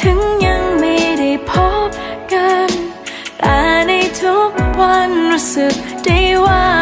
ถึงยังไม่ได้พบกัน แต่ในทุกวันรู้สึกได้ว่า